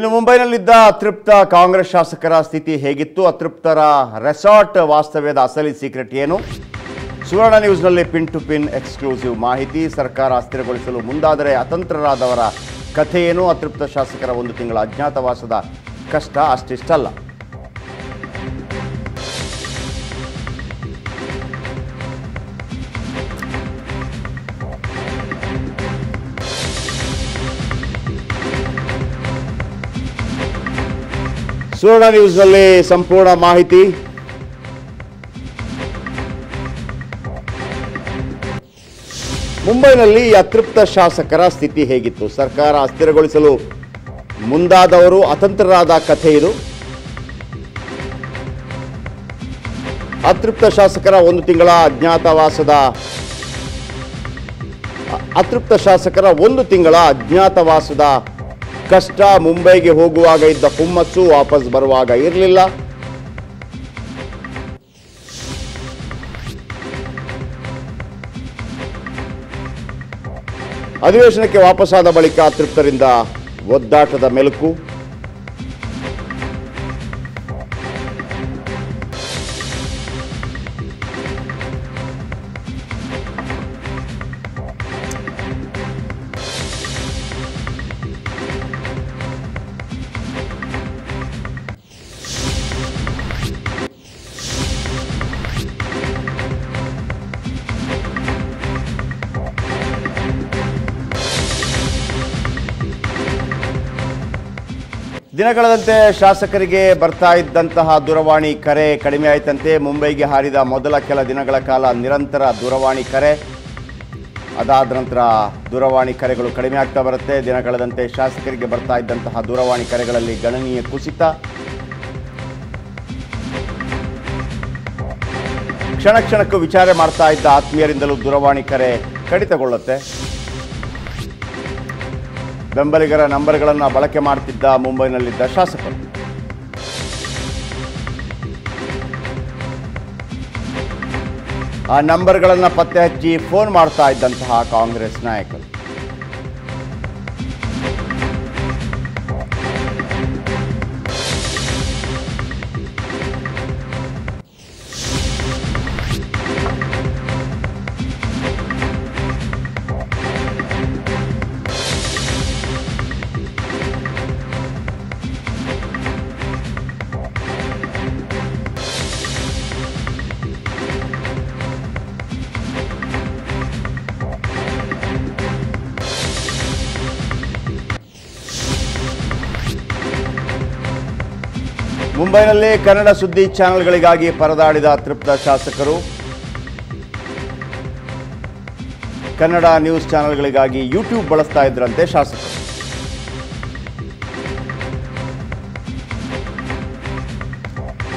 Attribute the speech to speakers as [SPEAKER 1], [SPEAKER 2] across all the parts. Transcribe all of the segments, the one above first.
[SPEAKER 1] ಇನ್ನು ಮುಂಬೈನಲ್ಲಿದ್ದ ಅತೃಪ್ತ ಕಾಂಗ್ರೆಸ್ ಶಾಸಕರ ಸ್ಥಿತಿ ಹೇಗಿತ್ತು? ಅತೃಪ್ತರ ರೆಸಾರ್ಟ್ ವಾಸ್ತವ್ಯದ ಅಸಲಿ ಸೀಕ್ರೆಟ್ ಏನು? ಸುವರ್ಣ ನ್ಯೂಸ್ನಲ್ಲಿ ಪಿನ್ ಟು ಪಿನ್ ಎಕ್ಸ್ಕ್ಲೂಸಿವ್ ಮಾಹಿತಿ. ಸರ್ಕಾರ ಅಸ್ಥಿರಗೊಳಿಸಲು ಮುಂದಾದರೆ ಅತಂತ್ರರಾದವರ ಕಥೆ ಏನು? ಅತೃಪ್ತ ಶಾಸಕರ ಒಂದು ತಿಂಗಳ ಅಜ್ಞಾತವಾಸದ ಕಷ್ಟ ಅಷ್ಟಿಷ್ಟಲ್ಲ. ಸುವರ್ಣ ನ್ಯೂಸ್ನಲ್ಲಿ ಸಂಪೂರ್ಣ ಮಾಹಿತಿ. ಮುಂಬೈನಲ್ಲಿ ಅತೃಪ್ತ ಶಾಸಕರ ಸ್ಥಿತಿ ಹೇಗಿತ್ತು? ಸರ್ಕಾರ ಅಸ್ಥಿರಗೊಳಿಸಲು ಮುಂದಾದವರು ಅತಂತ್ರರಾದ ಕಥೆ ಇದು. ಅತೃಪ್ತ ಶಾಸಕರ ಒಂದು ತಿಂಗಳ ಅಜ್ಞಾತವಾಸದ ಅತೃಪ್ತ ಶಾಸಕರ ಒಂದು ತಿಂಗಳ ಅಜ್ಞಾತವಾಸದ ಕಷ್ಟ ಮುಂಬೈಗೆ ಹೋಗುವಾಗ ಇದ್ದ ಹುಮ್ಮಸ್ಸು ವಾಪಸ್ ಬರುವಾಗ ಇರಲಿಲ್ಲ. ಅಧಿವೇಶನಕ್ಕೆ ವಾಪಸ್ಸಾದ ಬಳಿಕ ಅತೃಪ್ತರಿಂದ ಒದ್ದಾಟದ ಮೆಲುಕು. ದಿನಗಳದಂತೆ ಶಾಸಕರಿಗೆ ಬರ್ತಾ ಇದ್ದಂತಹ ದೂರವಾಣಿ ಕರೆ ಕಡಿಮೆ ಆಯ್ತಂತೆ. ಮುಂಬೈಗೆ ಹಾರಿದ ಮೊದಲ ಕೆಲ ದಿನಗಳ ಕಾಲ ನಿರಂತರ ದೂರವಾಣಿ ಕರೆ. ಅದಾದ ನಂತರ ದೂರವಾಣಿ ಕರೆಗಳು ಕಡಿಮೆ ಆಗ್ತಾ ಬರುತ್ತೆ. ದಿನಗಳದಂತೆ ಶಾಸಕರಿಗೆ ಬರ್ತಾ ಇದ್ದಂತಹ ದೂರವಾಣಿ ಕರೆಗಳಲ್ಲಿ ಗಣನೀಯ ಕುಸಿತ. ಕ್ಷಣ ಕ್ಷಣಕ್ಕೂ ವಿಚಾರ ಮಾಡ್ತಾ ಇದ್ದ ಆತ್ಮೀಯರಿಂದಲೂ ದೂರವಾಣಿ ಕರೆ ಕಡಿತಗೊಳ್ಳುತ್ತೆ. ಬೆಂಬಲಿಗರ ನಂಬರ್ಗಳನ್ನು ಬಳಕೆ ಮಾಡ್ತಿದ್ದ ಮುಂಬೈನಲ್ಲಿದ್ದ ಶಾಸಕರು ಆ ನಂಬರ್ಗಳನ್ನು ಪತ್ತೆ ಹಚ್ಚಿ ಫೋನ್ ಮಾಡ್ತಾ ಇದ್ದಂತಹ ಕಾಂಗ್ರೆಸ್ ನಾಯಕರು. ಮುಂಬೈನಲ್ಲಿ ಕನ್ನಡ ಸುದ್ದಿ ಚಾನೆಲ್ಗಳಿಗಾಗಿ ಪರದಾಡಿದ ತೃಪ್ತ ಶಾಸಕರು. ಕನ್ನಡ ನ್ಯೂಸ್ ಚಾನೆಲ್ಗಳಿಗಾಗಿ ಯೂಟ್ಯೂಬ್ ಬಳಸ್ತಾ ಇದ್ರಂತೆ ಶಾಸಕರು.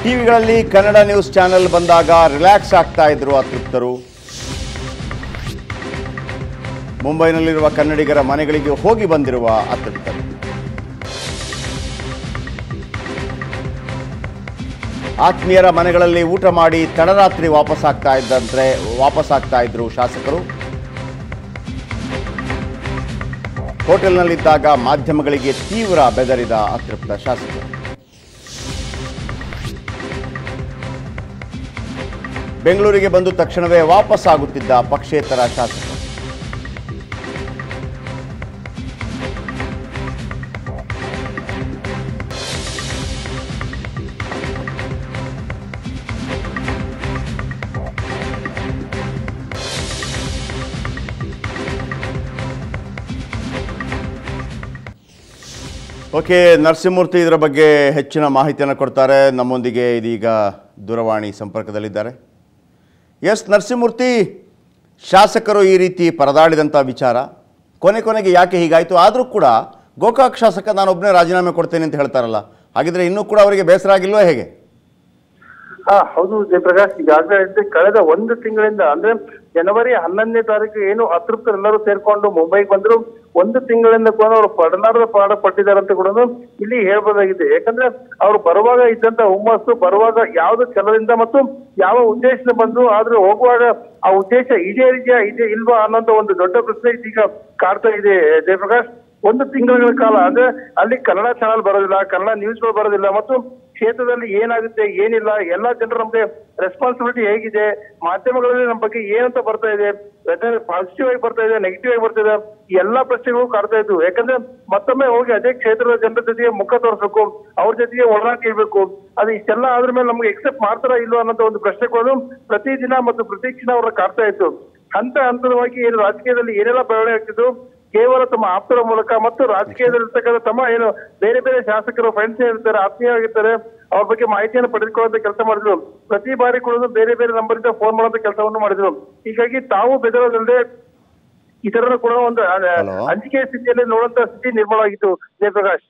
[SPEAKER 1] ಟಿವಿಗಳಲ್ಲಿ ಕನ್ನಡ ನ್ಯೂಸ್ ಚಾನೆಲ್ ಬಂದಾಗ ರಿಲ್ಯಾಕ್ಸ್ ಆಗ್ತಾ ಇದ್ರು ಅತೃಪ್ತರು. ಮುಂಬೈನಲ್ಲಿರುವ ಕನ್ನಡಿಗರ ಮನೆಗಳಿಗೆ ಹೋಗಿ ಬಂದಿರುವ ಅತೃಪ್ತರು. ಆತ್ಮೀಯರ ಮನೆಗಳಲ್ಲಿ ಊಟ ಮಾಡಿ ತಡರಾತ್ರಿ ವಾಪಸ್ಸಾಗ್ತಾ ಇದ್ದಂತೆ ವಾಪಸ್ಸಾಗ್ತಾ ಇದ್ರು ಶಾಸಕರು. ಹೋಟೆಲ್ನಲ್ಲಿದ್ದಾಗ ಮಾಧ್ಯಮಗಳಿಗೆ ತೀವ್ರ ಬೆದರಿದ ಅತೃಪ್ತ ಶಾಸಕರು. ಬೆಂಗಳೂರಿಗೆ ಬಂದು ತಕ್ಷಣವೇ ವಾಪಸ್ಸಾಗುತ್ತಿದ್ದ ಪಕ್ಷೇತರ ಶಾಸಕರು. ಓಕೆ, ನರಸಿಂಹಮೂರ್ತಿ ಇದರ ಬಗ್ಗೆ ಹೆಚ್ಚಿನ ಮಾಹಿತಿಯನ್ನು ಕೊಡ್ತಾರೆ. ನಮ್ಮೊಂದಿಗೆ ಇದೀಗ ದೂರವಾಣಿ ಸಂಪರ್ಕದಲ್ಲಿದ್ದಾರೆ. ಎಸ್, ನರಸಿಂಹಮೂರ್ತಿ, ಶಾಸಕರು ಈ ರೀತಿ ಪರದಾಡಿದಂಥ ವಿಚಾರ, ಕೊನೆ ಕೊನೆಗೆ ಯಾಕೆ ಹೀಗಾಯಿತು? ಆದರೂ ಕೂಡ ಗೋಕಾಕ್ ಶಾಸಕ ನಾನೊಬ್ಬನೇ ರಾಜೀನಾಮೆ ಕೊಡ್ತೇನೆ ಅಂತ ಹೇಳ್ತಾರಲ್ಲ. ಹಾಗಿದ್ರೆ ಇನ್ನೂ ಕೂಡ ಅವರಿಗೆ ಬೇಸರ ಆಗಿಲ್ವೋ ಹೇಗೆ?
[SPEAKER 2] ಹಾ, ಹೌದು ಜಯಪ್ರಕಾಶ್, ಈಗಾಗಲೇ ಕಳೆದ ಒಂದು ತಿಂಗಳಿಂದ, ಅಂದ್ರೆ ಜನವರಿ ಹನ್ನೊಂದನೇ ತಾರೀಕು ಏನು ಅತೃಪ್ತರೆಲ್ಲರೂ ಸೇರ್ಕೊಂಡು ಮುಂಬೈಗೆ ಬಂದ್ರು. ಒಂದು ತಿಂಗಳಿಂದ ಕೂಡ ಅವರು ಪಡಲಾರದ ಪಾಠ ಪಟ್ಟಿದ್ದಾರೆ ಅಂತ ಕೂಡ ಇಲ್ಲಿ ಹೇಳ್ಬೋದಾಗಿದೆ. ಯಾಕಂದ್ರೆ ಅವ್ರು ಬರುವಾಗ ಇದ್ದಂತ ಹುಮ್ಮಸ್ಸು, ಬರುವಾಗ ಯಾವ್ದು ಛಲದಿಂದ ಮತ್ತು ಯಾವ ಉದ್ದೇಶದಿಂದ ಬಂದ್ರು, ಆದ್ರೆ ಹೋಗುವಾಗ ಆ ಉದ್ದೇಶ ಇದೇ ರೀತಿಯ ಇದೆ ಇಲ್ವಾ ಅನ್ನೋಂತ ಒಂದು ದೊಡ್ಡ ಪ್ರಶ್ನೆ ಇದೀಗ ಕಾಡ್ತಾ ಇದೆ. ಜಯಪ್ರಕಾಶ್ ಒಂದು ತಿಂಗಳ ಕಾಲ, ಅಂದ್ರೆ ಅಲ್ಲಿ ಕನ್ನಡ ಚಾನಲ್ ಬರೋದಿಲ್ಲ, ಕನ್ನಡ ನ್ಯೂಸ್ಗಳು ಬರೋದಿಲ್ಲ, ಮತ್ತು ಕ್ಷೇತ್ರದಲ್ಲಿ ಏನಾಗುತ್ತೆ, ಏನಿಲ್ಲ, ಎಲ್ಲಾ ಜನರು ನಮ್ಗೆ ರೆಸ್ಪಾನ್ಸಿಬಿಲಿಟಿ ಹೇಗಿದೆ, ಮಾಧ್ಯಮಗಳಲ್ಲಿ ನಮ್ಮ ಬಗ್ಗೆ ಏನಂತ ಬರ್ತಾ ಇದೆ ಪಾಸಿಟಿವ್ ಆಗಿ ಬರ್ತಾ ಇದೆ ನೆಗೆಟಿವ್ ಆಗಿ ಬರ್ತಾ ಇದೆ ಎಲ್ಲಾ ಪ್ರಶ್ನೆಗಳು ಕಾಡ್ತಾ ಇದ್ವು. ಯಾಕಂದ್ರೆ ಮತ್ತೊಮ್ಮೆ ಹೋಗಿ ಅದೇ ಕ್ಷೇತ್ರದ ಜನರ ಜೊತೆಗೆ ಮುಖ ತೋರಿಸ್ಬೇಕು, ಅವ್ರ ಜೊತೆಗೆ ಒಡನಾಟ ಇರ್ಬೇಕು ಅದು ಇಷ್ಟೆಲ್ಲ ಆದ್ರ ಮೇಲೆ ನಮ್ಗೆ ಎಕ್ಸೆಪ್ಟ್ ಮಾಡ್ತಾರಾ ಇಲ್ವಾ ಅನ್ನೋ ಒಂದು ಪ್ರಶ್ನೆಗಳು ಪ್ರತಿದಿನ ಮತ್ತು ಪ್ರತಿ ಕ್ಷಣ ಅವ್ರನ್ನ ಕಾಡ್ತಾ ಇತ್ತು. ಹಂತ ಹಂತವಾಗಿ ಏನು ರಾಜಕೀಯದಲ್ಲಿ ಏನೆಲ್ಲ ಬೆಳವಣಿಗೆ ಆಗ್ತಿದ್ದು ಕೇವಲ ತಮ್ಮ ಆಪ್ತರ ಮೂಲಕ ಮತ್ತು ರಾಜಕೀಯದಲ್ಲಿರ್ತಕ್ಕಂಥ ತಮ್ಮ ಏನು ಬೇರೆ ಬೇರೆ ಶಾಸಕರು ಫ್ರೆಂಡ್ಸ್ ಏನಿರ್ತಾರೆ ಆತ್ಮೀಯವಾಗಿರ್ತಾರೆ ಅವ್ರ ಬಗ್ಗೆ ಮಾಹಿತಿಯನ್ನು ಪಡೆದುಕೊಳ್ಳುವಂತ ಕೆಲಸ ಮಾಡಿದ್ರು. ಪ್ರತಿ ಬಾರಿ ಕೂಡ ಬೇರೆ ಬೇರೆ ನಂಬರ್ ಇಂದ ಫೋನ್ ಮಾಡುವಂತ ಕೆಲಸವನ್ನು ಮಾಡಿದ್ರು. ಹೀಗಾಗಿ ತಾವು ಬೆದರೋದಲ್ಲದೆ ಇತರರು ಕೂಡ ಒಂದು. ಅಂಜಿಕೆ ಸ್ಥಿತಿಯಲ್ಲಿ ನೋಡುವಂತ ಸ್ಥಿತಿ ನಿರ್ಮಾಣ ಆಗಿತ್ತು. ಜಯಪ್ರಕಾಶ್.